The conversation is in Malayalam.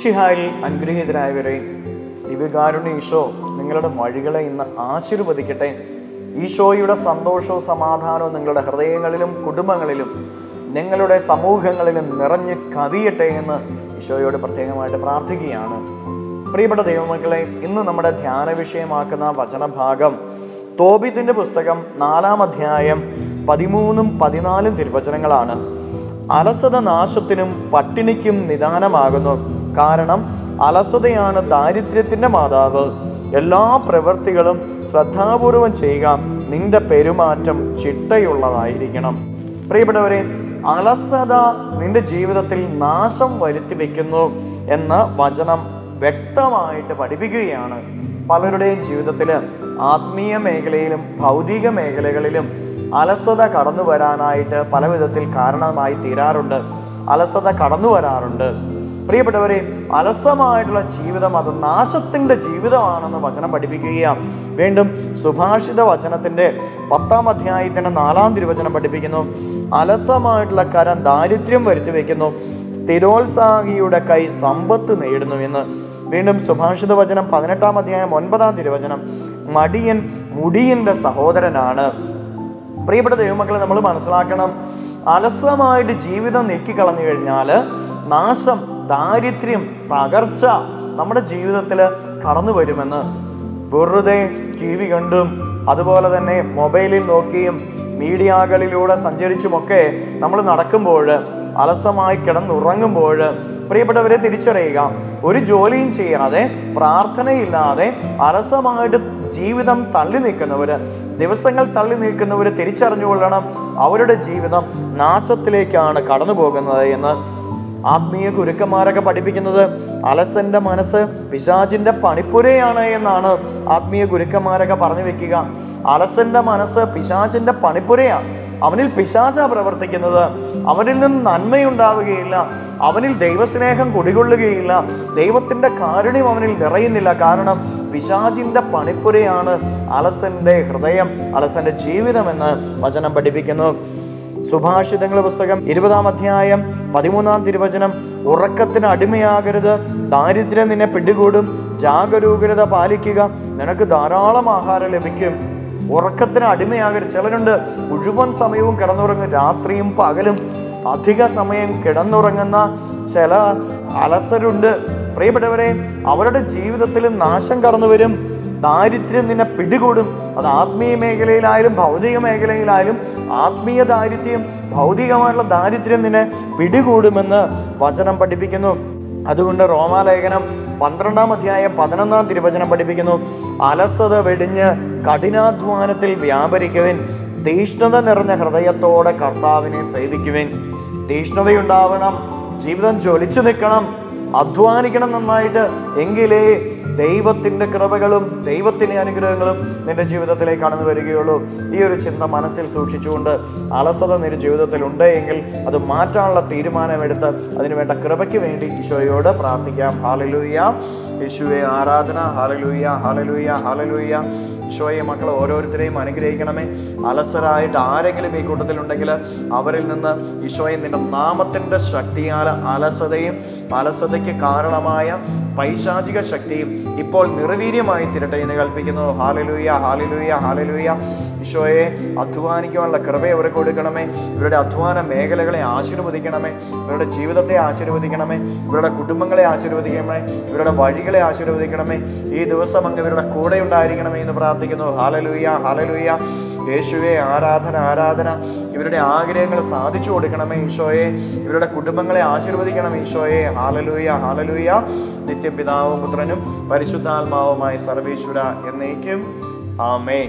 മിഷിഹായിൽ അനുഗ്രഹീതരായവരെ ദിവ്യകാരുണ്യ ഈശോ നിങ്ങളുടെ വഴികളെ ഇന്ന് ആശീർവദിക്കട്ടെ. ഈശോയുടെ സന്തോഷവും സമാധാനവും നിങ്ങളുടെ ഹൃദയങ്ങളിലും കുടുംബങ്ങളിലും നിങ്ങളുടെ സമൂഹങ്ങളിലും നിറഞ്ഞ് കവിയട്ടെ എന്ന് ഈശോയോട് പ്രത്യേകമായിട്ട് പ്രാർത്ഥിക്കുകയാണ്. പ്രിയപ്പെട്ട ദൈവമക്കളെ ഇന്ന് നമ്മുടെ ധ്യാന വിഷയമാക്കുന്ന വചനഭാഗം തോബിത്തിന്റെ പുസ്തകം നാലാം അധ്യായം പതിമൂന്നും പതിനാലും തിരുവചനങ്ങളാണ്. അലസത നാശത്തിനും പട്ടിണിക്കും നിദാനമാകുന്നു. കാരണം അലസതയാണ് ദാരിദ്ര്യത്തിന്റെ മാതാവ്. എല്ലാ പ്രവൃത്തികളും ശ്രദ്ധാപൂർവം ചെയ്യുക നിന്റെ പെരുമാറ്റം ചിട്ടയുള്ളതായിരിക്കണം. പ്രിയപ്പെട്ടവരെ അലസത നിന്റെ ജീവിതത്തിൽ നാശം വരുത്തി വയ്ക്കുന്നു എന്ന വചനം വ്യക്തമായിട്ട് പഠിപ്പിക്കുകയാണ്. പലരുടെയും ജീവിതത്തിൽ ആത്മീയ മേഖലയിലും ഭൗതിക മേഖലകളിലും അലസത കടന്നു വരാനായിട്ട് പല വിധത്തിൽ കാരണമായി തീരാറുണ്ട്. അലസത കടന്നു വരാറുണ്ട് പ്രിയപ്പെട്ടവരെ അലസമായിട്ടുള്ള ജീവിതം അത് നാശത്തിന്റെ ജീവിതമാണെന്ന് വചനം പഠിപ്പിക്കുകയാണ്. വീണ്ടും സുഭാഷിത വചനത്തിന്റെ പത്താം അധ്യായത്തിന്റെ നാലാം തിരുവചനം പഠിപ്പിക്കുന്നു. അലസമായിട്ടുള്ള കരം ദാരിദ്ര്യം വരുത്തി വയ്ക്കുന്നു സ്ഥിരോത്സാഹിയുടെ കൈ സമ്പത്ത് നേടുന്നു എന്ന്. വീണ്ടും സുഭാഷിത വചനം പതിനെട്ടാം അധ്യായം ഒൻപതാം തിരുവചനം. മടിയൻ മുടിയന്റെ സഹോദരനാണ്. പ്രിയപ്പെട്ട ദൈവമക്കളെ നമ്മൾ മനസ്സിലാക്കണം. അലസമായിട്ട് ജീവിതം നീക്കിക്കളഞ്ഞു കഴിഞ്ഞാൽ നാശം ദാരിദ്ര്യം തകർച്ച നമ്മുടെ ജീവിതത്തിൽ കടന്നു വരുമെന്ന് വെറുതെ ടി വി കണ്ടും അതുപോലെ തന്നെ മൊബൈലിൽ നോക്കിയും മീഡിയകളിലൂടെ സഞ്ചരിച്ചുമൊക്കെ നമ്മൾ നടക്കുമ്പോൾ അലസമായി കിടന്നുറങ്ങുമ്പോൾ പ്രിയപ്പെട്ടവരെ തിരിച്ചറിയുക ഒരു ജോലിയും ചെയ്യാതെ പ്രാർത്ഥനയില്ലാതെ അലസമായിട്ട് ജീവിതം തള്ളി നിൽക്കുന്നവർ ദിവസങ്ങൾ തള്ളി നിൽക്കുന്നവർ തിരിച്ചറിഞ്ഞുകൊള്ളണം അവരുടെ ജീവിതം നാശത്തിലേക്കാണ് കടന്നു പോകുന്നത് എന്ന് ആത്മീയ ഗുരുക്കന്മാരൊക്കെ പഠിപ്പിക്കുന്നത് അലസന്റെ മനസ്സ് പിശാചിന്റെ പണിപ്പുരയാണ് എന്നാണ് ആത്മീയ ഗുരുക്കന്മാരൊക്കെ പറഞ്ഞു വെക്കുക. അലസന്റെ മനസ്സ് പിശാചിന്റെ പണിപ്പുരയാണ്. അവനിൽ പിശാച പ്രവർത്തിക്കുന്നത്. അവനിൽ നിന്ന് നന്മയുണ്ടാവുകയില്ല. അവനിൽ ദൈവസ്നേഹം കുടികൊള്ളുകയില്ല. ദൈവത്തിന്റെ കാരുണ്യം അവനിൽ നിറയുന്നില്ല. കാരണം പിശാചിന്റെ പണിപ്പുരയാണ് അലസന്റെ ഹൃദയം അലസന്റെ ജീവിതമെന്ന് വചനം പഠിപ്പിക്കുന്നു. സുഭാഷിതങ്ങളുടെ പുസ്തകം ഇരുപതാം അധ്യായം പതിമൂന്നാം തിരുവചനം. ഉറക്കത്തിന് അടിമയാകരുത് ദാരിദ്ര്യം നിന്നെ പിടികൂടും ജാഗരൂകരത പാലിക്കുക. നിനക്ക് ധാരാളം ആഹാരം ലഭിക്കും. ഉറക്കത്തിന് അടിമയാകരുത്. ചിലരുണ്ട് മുഴുവൻ സമയവും കിടന്നുറങ്ങും രാത്രിയും പകലും അധിക സമയം കിടന്നുറങ്ങുന്ന ചില അലസരുണ്ട്. പ്രിയപ്പെട്ടവരെ അവരുടെ ജീവിതത്തിൽ നാശം കടന്നു വരും ദാരിദ്ര്യം നിന്നെ പിടികൂടും. അത് ആത്മീയ മേഖലയിലായാലും ഭൗതിക മേഖലയിലായാലും ആത്മീയ ദാരിദ്ര്യം ഭൗതികമായിട്ടുള്ള ദാരിദ്ര്യം നിന്നെ പിടികൂടുമെന്ന് വചനം പഠിപ്പിക്കുന്നു. അതുകൊണ്ട് റോമാലേഖനം പന്ത്രണ്ടാം അധ്യായം പതിനൊന്നാം തിരുവചനം പഠിപ്പിക്കുന്നു. അലസത വെടിഞ്ഞ് കഠിനാധ്വാനത്തിൽ വ്യാപരിക്കുവിൻ. തീഷ്ണത നിറഞ്ഞ ഹൃദയത്തോടെ കർത്താവിനെ സേവിക്കുവിൻ. തീഷ്ണതയുണ്ടാവണം. ജീവിതം ജ്വലിച്ചു നിൽക്കണം. അധ്വാനിക്കണം നന്നായിട്ട്. എങ്കിലേ ദൈവത്തിന്റെ കൃപകളും ദൈവത്തിന്റെ അനുഗ്രഹങ്ങളും നിന്റെ ജീവിതത്തിലേക്ക് കടന്നു വരികയുള്ളൂ. ഈ ഒരു ചിന്ത മനസ്സിൽ സൂക്ഷിച്ചുകൊണ്ട് അലസത നിന്റെ ജീവിതത്തിൽ ഉണ്ട് എങ്കിൽ അത് മാറ്റാനുള്ള തീരുമാനമെടുത്ത് അതിനുവേണ്ട കൃപയ്ക്ക് വേണ്ടി ഈശോയോട് പ്രാർത്ഥിക്കാം. ഹാലലൂയ യേശുവെ ആരാധന. ഹാലലൂയ ഹാലലൂയ ഹാലലൂയ ഈശോയെ മക്കൾ ഓരോരുത്തരെയും അനുഗ്രഹിക്കണമേ. അലസരായിട്ട് ആരെങ്കിലും ഈ കൂട്ടത്തിലുണ്ടെങ്കിൽ അവരിൽ നിന്ന് ഈശോയെ നിന്റെ നാമത്തിന്റെ ശക്തിയാൽ അലസതയും അലസതയ്ക്ക് കാരണമായ പൈശാചിക ശക്തിയും ഇപ്പോൾ നിർവീര്യമായി തിരട്ടെ എന്ന് കൽപ്പിക്കുന്നു. Hallelujah hallelujah hallelujah. ഈശോയെ അധ്വാനിക്കുവാനുള്ള കൃപ അവർക്ക് കൊടുക്കണമേ. ഇവരുടെ അധ്വാന മേഖലകളെ ആശീർവദിക്കണമേ. ഇവരുടെ ജീവിതത്തെ ആശീർവദിക്കണമേ. ഇവരുടെ കുടുംബങ്ങളെ ആശീർവദിക്കണമേ. ഇവരുടെ വഴികളെ ആശീർവദിക്കണമേ. ഈ ദിവസം അങ്ങ് ഇവരുടെ കൂടെ ഉണ്ടായിരിക്കണമേ എന്ന് പ്രാർത്ഥിക്കുന്നു. പ്രാർത്ഥിക്കുന്നു. ഹാലലൂയ ഹാലലൂയ യേശുവെ ആരാധന ആരാധന. ഇവരുടെ ആഗ്രഹങ്ങൾ സാധിച്ചു കൊടുക്കണമേ ഈശോയെ. ഇവരുടെ കുടുംബങ്ങളെ ആശീർവദിക്കണം ഈശോയെ. ഹാലലൂയ ഹാലലൂയ നിത്യം പിതാവും പുത്രനും പരിശുദ്ധാത്മാവുമായി സർവേശ്വര എന്നേക്കും. ആമേൻ.